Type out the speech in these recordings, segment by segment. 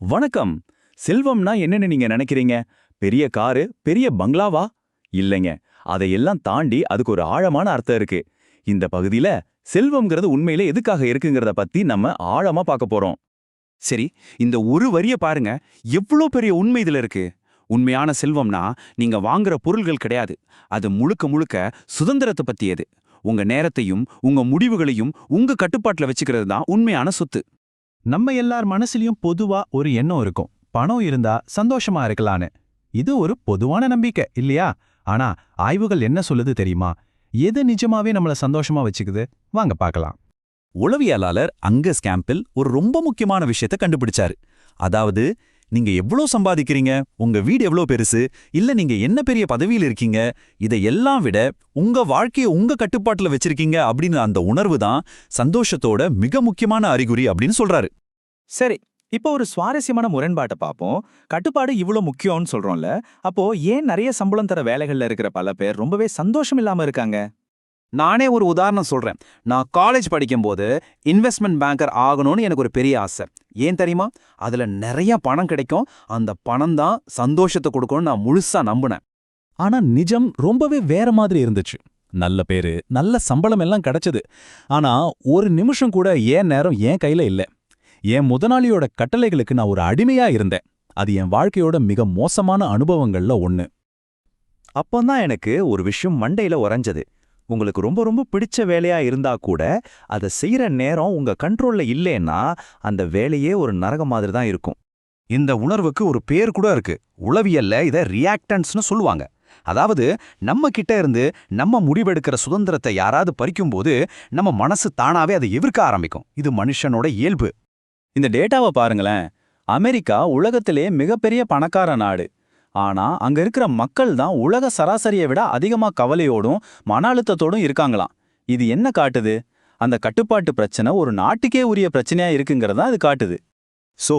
வணக்கம். செல்வம்னா என்னன்னு நீங்க நினைக்கிறீங்க? பெரிய காரு பெரிய பங்களாவா? இல்லைங்க. அதையெல்லாம் தாண்டி அதுக்கு ஒரு ஆழமான அர்த்தம் இருக்கு. இந்த பகுதியில செல்வம்ங்கிறது உண்மையில எதுக்காக இருக்குங்கிறத பத்தி நம்ம ஆழமா பார்க்க போறோம். சரி இந்த ஒரு வரிய பாருங்க. எவ்வளோ பெரிய உண்மை இதுல இருக்கு? உண்மையான செல்வம்னா நீங்க வாங்குற பொருள்கள் கிடையாது. அது முழுக்க முழுக்க சுதந்திரத்தை பத்தியது. உங்க நேரத்தையும் உங்க முடிவுகளையும் உங்க கட்டுப்பாட்டுல வச்சுக்கிறது தான் உண்மையான சொத்து. நம்ம எல்லார் மனசுலயும் பொதுவா ஒரு எண்ணம் இருக்கும். பணம் இருந்தா சந்தோஷமா இருக்கலான்னு. இது ஒரு பொதுவான நம்பிக்கை இல்லையா? ஆனா ஆய்வுகள் என்ன சொல்லுது தெரியுமா? எது நிஜமாவே நம்மள சந்தோஷமா வச்சுக்குது? வாங்க பார்க்கலாம். உளவியலாளர் அங்கஸ் கேம்பில் ஒரு ரொம்ப முக்கியமான விஷயத்த கண்டுபிடிச்சாரு. அதாவது நீங்க எவ்வளோ சம்பாதிக்கிறீங்க? உங்க வீடு எவ்வளோ பெருசு? இல்ல நீங்க என்ன பெரிய பதவியில் இருக்கீங்க? இதை எல்லாம் விட உங்க வாழ்க்கையை உங்க கட்டுப்பாட்டுல வச்சிருக்கீங்க அப்படின்னு அந்த உணர்வு தான் சந்தோஷத்தோட மிக முக்கியமான அறிகுறி அப்படின்னு சொல்றாரு. சரி இப்போ ஒரு சுவாரஸ்யமான முரண்பாட்டை பார்ப்போம். கட்டுப்பாடு இவ்வளோ முக்கியம்னு சொல்றோம்ல அப்போ ஏன் நிறைய சம்பளம் தர வேலைகள்ல இருக்கிற பல பேர் ரொம்பவே சந்தோஷம் இல்லாம இருக்காங்க? நானே ஒரு உதாரணம் சொல்றேன். நான் காலேஜ் படிக்கும்போது இன்வெஸ்ட்மெண்ட் பேங்கர் ஆகணும்னு எனக்கு ஒரு பெரிய ஆசை. ஏன் தெரியுமா? அதுல நிறைய பணம் கிடைக்கும். அந்த பணம் தான் சந்தோஷத்தை கொடுக்கும்னு நான் முழுசா நம்பினேன். ஆனா நிஜம் ரொம்பவே வேற மாதிரி இருந்துச்சு. நல்ல பேரு நல்ல சம்பளம் எல்லாம் கிடைச்சது. ஆனா ஒரு நிமிஷம் கூட ஏன் நேரம் என் கையில இல்ல. என் முதலாளியோட கட்டளைகளுக்கு நான் ஒரு அடிமையா இருந்தேன். அது என் வாழ்க்கையோட மிக மோசமான அனுபவங்கள்ல ஒண்ணு. அப்பந்தான் எனக்கு ஒரு விஷயம் மண்டையில உறைஞ்சது. உங்களுக்கு ரொம்ப ரொம்ப பிடிச்ச வேலையா இருந்தா கூட அதை செய்யற நேரம் உங்க கண்ட்ரோல்ல இல்லைன்னா அந்த வேலையே ஒரு நரகம் மாதிரி தான் இருக்கும். இந்த உணர்வுக்கு ஒரு பேர் கூட இருக்கு. உளவியல்ல இத ரியாக்டன்ஸ்னு சொல்லுவாங்க. அதாவது நம்ம கிட்ட இருந்து நம்ம முடிவெடுக்கிற சுதந்திரத்தை யாராவது பறிக்கும்போது நம்ம மனசு தானாவே அதை எதிர்க்க ஆரம்பிக்கும். இது மனுஷனோட இயல்பு. இந்த டேட்டாவை பாருங்களேன். அமெரிக்கா உலகத்திலே மிகப்பெரிய பணக்கார நாடு. ஆனா அங்க இருக்கிற மக்கள் தான் உலக சராசரியை விட அதிகமா கவலையோடும் மன அழுத்தத்தோடும் இருக்காங்களாம். இது என்ன காட்டுது? அந்த கட்டுப்பாட்டு பிரச்சனை ஒரு நாட்டுக்கே உரிய பிரச்சனையா இருக்குங்கிறதா இது காட்டுது. சோ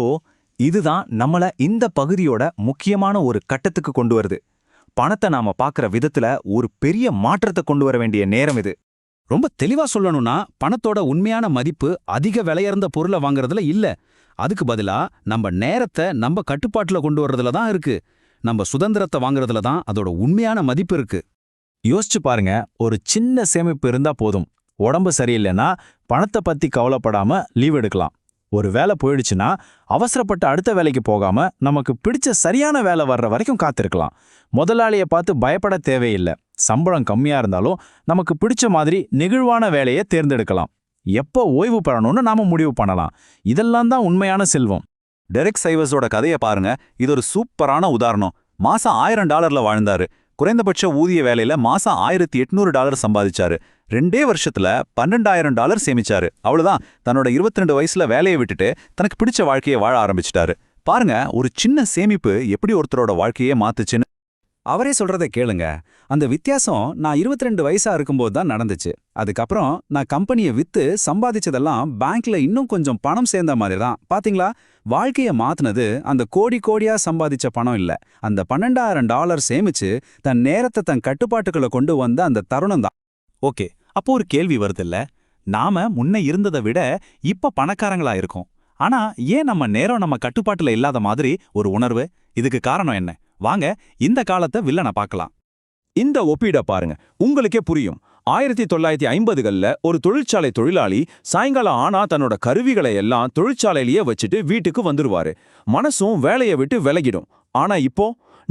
இதுதான் நம்மள இந்த பகுதியோட முக்கியமான ஒரு கட்டத்துக்கு கொண்டு வருது. பணத்தை நாம பார்க்கற விதத்துல ஒரு பெரிய மாற்றத்தை கொண்டு வர வேண்டிய நேரம் இது. ரொம்ப தெளிவா சொல்லணும்னா பணத்தோட உண்மையான மதிப்பு அதிக விலையர்ந்த பொருளை வாங்குறதுல இல்ல. அதுக்கு பதிலா நம்ம நேரத்தை நம்ம கட்டுப்பாட்டுல கொண்டு வர்றதுல தான் இருக்கு. நம்ம சுதந்திரத்தை வாங்குறதுல தான் அதோட உண்மையான மதிப்பு இருக்கு. யோசிச்சு பாருங்க ஒரு சின்ன சேமிப்பு இருந்தா போதும். உடம்பு சரியில்லைன்னா பணத்தை பத்தி கவலைப்படாம லீவ் எடுக்கலாம். ஒரு வேலை போயிடுச்சுன்னா அவசரப்பட்டு அடுத்த வேலைக்கு போகாம நமக்கு பிடிச்ச சரியான வேலை வர்ற வரைக்கும் காத்திருக்கலாம். முதலாளிய பார்த்து பயப்பட தேவையில்லை. சம்பளம் கம்மியா இருந்தாலும் நமக்கு பிடிச்ச மாதிரி நெகிழ்வான வேலையை தேர்ந்தெடுக்கலாம். எப்போ ஓய்வு பெறணும்னு நாம முடிவு பண்ணலாம். இதெல்லாம் தான் உண்மையான செல்வம். டெரெக் சைவர்ஸோட கதையை பாருங்க. இது ஒரு சூப்பரான உதாரணம். மாசம் ஆயிரம் டாலர்ல வாழ்ந்தாரு. குறைந்தபட்ச ஊதிய வேலையில மாசம் ஆயிரத்தி எட்நூறு டாலர் சம்பாதிச்சாரு. ரெண்டே வருஷத்துல பன்னெண்டாயிரம் டாலர் சேமிச்சாரு. அவ்வளவுதான். தன்னோட 22 வயசுல வேலையை விட்டுட்டு தனக்கு பிடிச்ச வாழ்க்கையை வாழ ஆரம்பிச்சிட்டாரு. பாருங்க ஒரு சின்ன சேமிப்பு எப்படி ஒருத்தரோட வாழ்க்கையே மாத்துச்சுன்னு. அவரே சொல்றதை கேளுங்க. அந்த வித்தியாசம் நான் 22 வயசா இருக்கும்போது தான் நடந்துச்சு. அதுக்கப்புறம் நான் கம்பெனியை வித்து சம்பாதிச்சதெல்லாம் பேங்க்ல இன்னும் கொஞ்சம் பணம் சேர்ந்த மாதிரி தான். பாத்தீங்களா? வாழ்க்கைய மாத்துனது அந்த கோடி கோடியா சம்பாதிச்ச பணம் இல்ல. அந்த பன்னெண்டாயிரம் டாலர் சேமிச்சு தன் நேரத்தை தன் கட்டுப்பாட்டுக்குள்ள கொண்டு வந்த அந்த தருணம் தான். ஓகே அப்போ ஒரு கேள்வி வருது இல்ல? நாம முன்ன இருந்ததை விட இப்ப பணக்காரங்களா இருக்கோம். ஆனா ஏன் நம்ம நேரம் நம்ம கட்டுப்பாட்டுல இல்லாத மாதிரி ஒரு உணர்வு? இதுக்கு காரணம் என்ன? வாங்க இந்த காலத்தை வில்லனை பார்க்கலாம். இந்த ஒப்பீட பாருங்க உங்களுக்கே புரியும். ஆயிரத்தி தொள்ளாயிரத்தி ஐம்பதுகள்ல ஒரு தொழிற்சாலை தொழிலாளி சாயங்காலம் ஆனா தன்னோட கருவிகளை எல்லாம் தொழிற்சாலையிலேயே வச்சுட்டு வீட்டுக்கு வந்துருவாரு. மனசும் வேலையை விட்டு விலகிடும். ஆனா இப்போ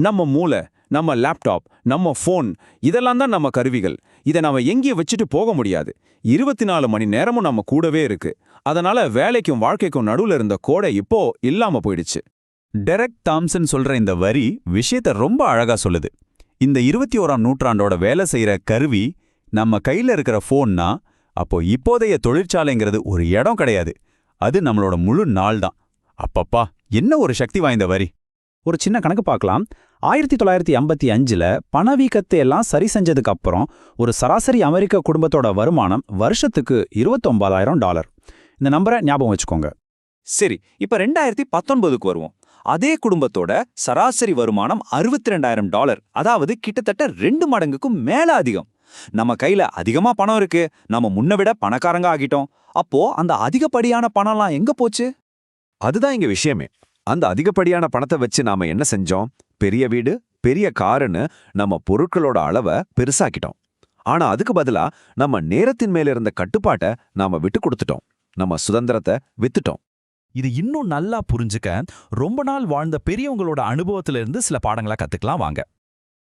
நம்ம மூளை நம்ம லேப்டாப் நம்ம ஃபோன் இதெல்லாம் தான் நம்ம கருவிகள். இதை நாம எங்கேயும் வச்சுட்டு போக முடியாது. இருபத்தி நாலு மணி நேரமும் நம்ம கூடவே இருக்கு. அதனால வேலைக்கும் வாழ்க்கைக்கும் நடுவுல இருந்த கோடை இப்போ இல்லாம போயிடுச்சு. டெரக் தாம்சன் சொல்ற இந்த வரி விஷயத்த ரொம்ப அழகா சொல்லுது. இந்த இருபத்தி ஓராம் நூற்றாண்டோட வேலை செய்யற கருவி நம்ம கையில இருக்கிற ஃபோன்னா அப்போ இப்போதைய தொழிற்சாலைங்கிறது ஒரு இடம் கிடையாது. அது நம்மளோட முழு நாள் தான் அப்பப்பா என்ன ஒரு சக்தி வாய்ந்த வரி. ஒரு சின்ன கணக்கு பார்க்கலாம். ஆயிரத்தி தொள்ளாயிரத்தி ஐம்பத்தி அஞ்சுல பணவீக்கத்தை எல்லாம் சரி செஞ்சதுக்கு அப்புறம் ஒரு சராசரி அமெரிக்க குடும்பத்தோட வருமானம் வருஷத்துக்கு இருபத்தொன்பதாயிரம் டாலர். இந்த நம்பரை ஞாபகம் வச்சுக்கோங்க. சரி இப்ப ரெண்டாயிரத்தி பத்தொன்பதுக்கு வருவோம். அதே குடும்பத்தோட சராசரி வருமானம் அறுபத்தி ரெண்டாயிரம் டாலர். அதாவது கிட்டத்தட்ட ரெண்டு மடங்குக்கும் மேல அதிகம். நம்ம கையில அதிகமா பணம் இருக்கு. நம்ம முன்ன விட பணக்காரங்க ஆகிட்டோம். அப்போ அந்த அதிகப்படியான பணம்லாம் எங்க போச்சு? அதுதான் இங்க விஷயமே. அந்த அதிகப்படியான பணத்தை வச்சு நாம என்ன செஞ்சோம்? பெரிய வீடு பெரிய காருன்னு நம்ம பொருட்களோட அளவை பெருசாக்கிட்டோம். ஆனா அதுக்கு பதிலா நம்ம நேரத்தின் மேல இருந்த கட்டுப்பாட்டை நாம விட்டு கொடுத்துட்டோம். நம்ம சுதந்திரத்தை வித்துட்டோம். இது இன்னும் நல்லா புரிஞ்சுக்க ரொம்ப நாள் வாழ்ந்த பெரியவங்களோட அனுபவத்துல இருந்து சில பாடங்களை கத்துக்கலாம் வாங்க.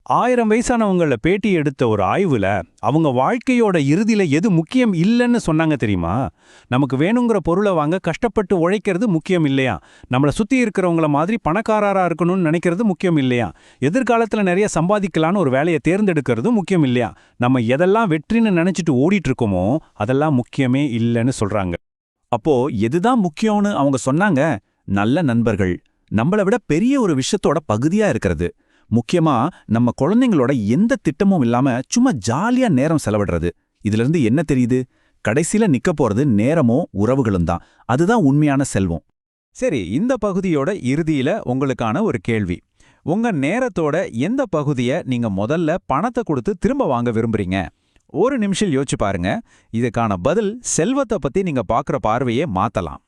ஆயிரம் வயசானவங்கள பேட்டி எடுத்த ஒரு ஆய்வுல அவங்க வாழ்க்கையோட இறுதியில எது முக்கியம் இல்லைன்னு சொன்னாங்க தெரியுமா? நமக்கு வேணுங்கிற பொருளை வாங்க கஷ்டப்பட்டு உழைக்கிறது முக்கியம் இல்லையா? நம்மள சுத்தி இருக்கிறவங்கள மாதிரி பணக்காரரா இருக்கணும்னு நினைக்கிறது முக்கியம் இல்லையா? எதிர்காலத்துல நிறைய சம்பாதிக்கலான்னு ஒரு வேலையை தேர்ந்தெடுக்கிறது முக்கியம் இல்லையா? நம்ம எதெல்லாம் வெற்றின்னு நினைச்சிட்டு ஓடிட்டு இருக்கோமோ அதெல்லாம் முக்கியமே இல்லைன்னு சொல்றாங்க. அப்போ எதுதான் முக்கியம்னு அவங்க சொன்னாங்க? நல்ல நண்பர்கள். நம்மள விட பெரிய ஒரு விஷயத்தோட பகுதியா இருக்கிறது. முக்கியமா நம்ம குழந்தைங்களோட எந்த திட்டமும் இல்லாம சும்மா ஜாலியா நேரம் செலவிடுறது. இதுல இருந்து என்ன தெரியுது? கடைசியில நிக்க போறது நேரமோ உறவுகளும் தான். அதுதான் உண்மையான செல்வம். சரி இந்த பகுதியோட இறுதியில உங்களுக்கான ஒரு கேள்வி. உங்க நேரத்தோட எந்த பகுதிய நீங்க முதல்ல பணத்தை கொடுத்து திரும்ப வாங்க விரும்புறீங்க? ஒரு நிமிஷம் யோசிச்சு பாருங்க. இதுக்கான பதில் செல்வத்தை பத்தி நீங்க பாக்குற பார்வையே மாத்தலாம்.